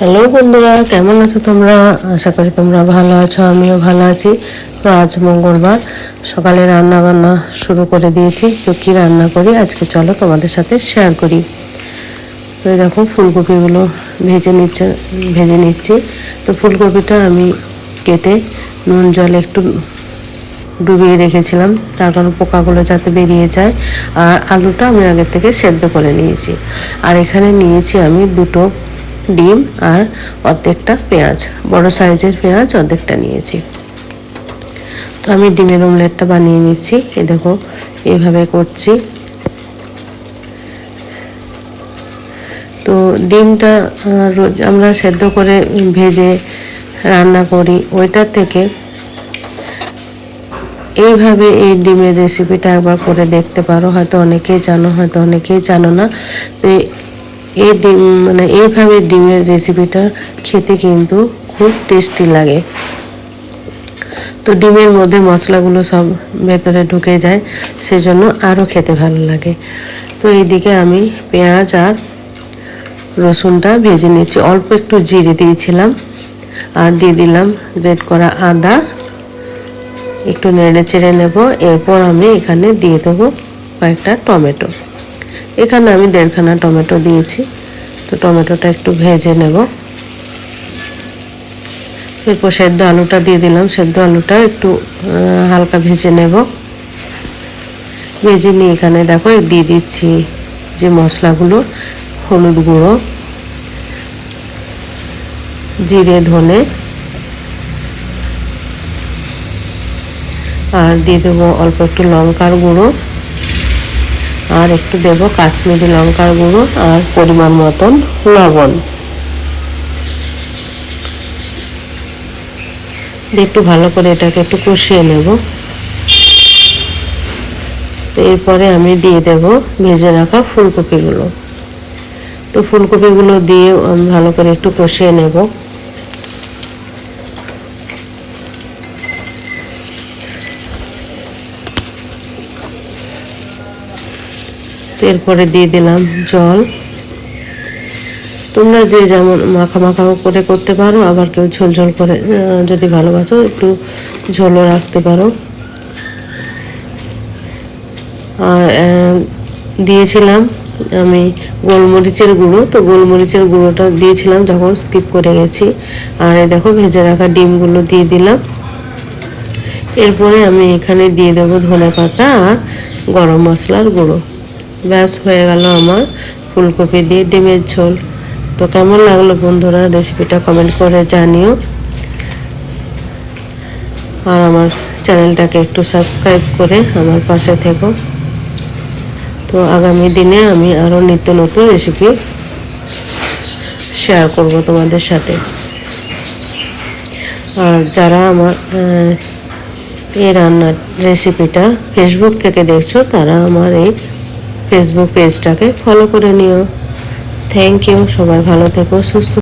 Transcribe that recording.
Hello বন্ধুরা, কেমন আছো তোমরা? আশা করি তোমরা ভালো আছো, আমিও ভালো আছি। তো আজ মঙ্গলবার, সকালে রান্না বান্না শুরু করে দিয়েছি। তো কী রান্না করি? আজকে চলো তোমাদের সাথে শেয়ার করি। তো দেখো, ফুলকপিগুলো ভেজে নিচ্ছে, ভেজে নিচ্ছি। তো ফুলকপিটা আমি কেটে নুন, জলে একটু ডুবিয়ে রেখেছিলাম। তার কারণ পোকাগুলো যাতে বেরিয়ে যায়। আর আলুটা আমি আগের থেকে সেদ্ধ করে নিয়েছি। আর এখানে নিয়েছি আমি দুটো ডিম আর অর্ধেকটা পেঁয়াজ। বড় সাইজের পেঁয়াজ অর্ধেকটা নিয়েছি। তো আমি ডিমের অমলেটটা বানিয়ে নিচ্ছি। এ দেখো এইভাবে করছি। তো ডিমটা রোজ আমরা সেদ্ধ করে ভেজে রান্না করি। ওইটার থেকে এইভাবে এই ডিমের রেসিপিটা একবার করে দেখতে পারো। হয়তো অনেকেই জানো, হয়তো অনেকেই জানো না। তো এই- ডিম মানে এইভাবে ডিমের রেসিপিটা খেতে কিন্তু খুব টেস্টি লাগে। তো ডিমের মধ্যে মশলাগুলো সব ভেতরে ঢুকে যায়, সেজন্য আরও খেতে ভালো লাগে। তো এইদিকে আমি পেঁয়াজ আর রসুনটা ভেজে নিয়েছি। অল্প একটু জিরে দিয়েছিলাম আর দিয়ে দিলাম গ্রেট করা আদা। একটু নেড়ে চেড়ে নেব। এরপর আমি এখানে দিয়ে দেবো কয়েকটা টমেটো। এখানে আমি দেড়খানা টমেটো দিয়েছি। তো টমেটোটা একটু ভেজে নেব। এরপর সেদ্ধ আলুটা দিয়ে দিলাম। সেদ্ধ আলুটা একটু হালকা ভেজে নেব। ভেজে নিয়ে এখানে দেখো দিয়ে দিচ্ছি যে মশলাগুলো, হলুদ গুঁড়ো, জিরে, ধনে, আর দিয়ে দেবো অল্প একটু লঙ্কার গুঁড়ো। আর একটু দেব কাশ্মীরি লঙ্কার গুঁড়ো আর পরিমাণ মতন লবণ। একটু ভালো করে এটাকে একটু কষিয়ে নেব। এরপরে আমি দিয়ে দেব ভেজে রাখা ফুলকপিগুলো। তো ফুলকপিগুলো দিয়ে ভালো করে একটু কষিয়ে নেব। তো এরপরে দিয়ে দিলাম জল। তোমরা যে যেমন মাখা মাখা করে করতে পারো, আবার কেউ ঝোল ঝোল করে যদি ভালোবাসো, একটু ঝোলও রাখতে পারো। আর দিয়েছিলাম আমি গোলমরিচের গুঁড়ো। তো গোলমরিচের গুঁড়োটা দিয়েছিলাম যখন স্কিপ করে গেছি। আর দেখো ভেজে রাখা ডিমগুলো দিয়ে দিলাম। এরপরে আমি এখানে দিয়ে দেবো ধনে পাতা আর গরম মশলার গুঁড়ো। ব্যাস হয়ে গেল আমার ফুলকপি দিয়ে ডিমের ঝোল। তো কেমন লাগল বন্ধুরা? রেসিপিটা কমেন্ট করে জানিও। আর আমার চ্যানেলটাকে একটু সাবস্ক্রাইব করে আমার পাশে থেকো। তো আগামী দিনে আমি আরও নিত্য নতুন রেসিপি শেয়ার করব তোমাদের সাথে। আর যারা আমার এই রান্নার রেসিপিটা ফেসবুক থেকে দেখছ, তারা আমার এই ফেসবুক পেজটাকে ফলো করে নিও। থ্যাংক ইউ সবাই ভালো থেকো সুস্থ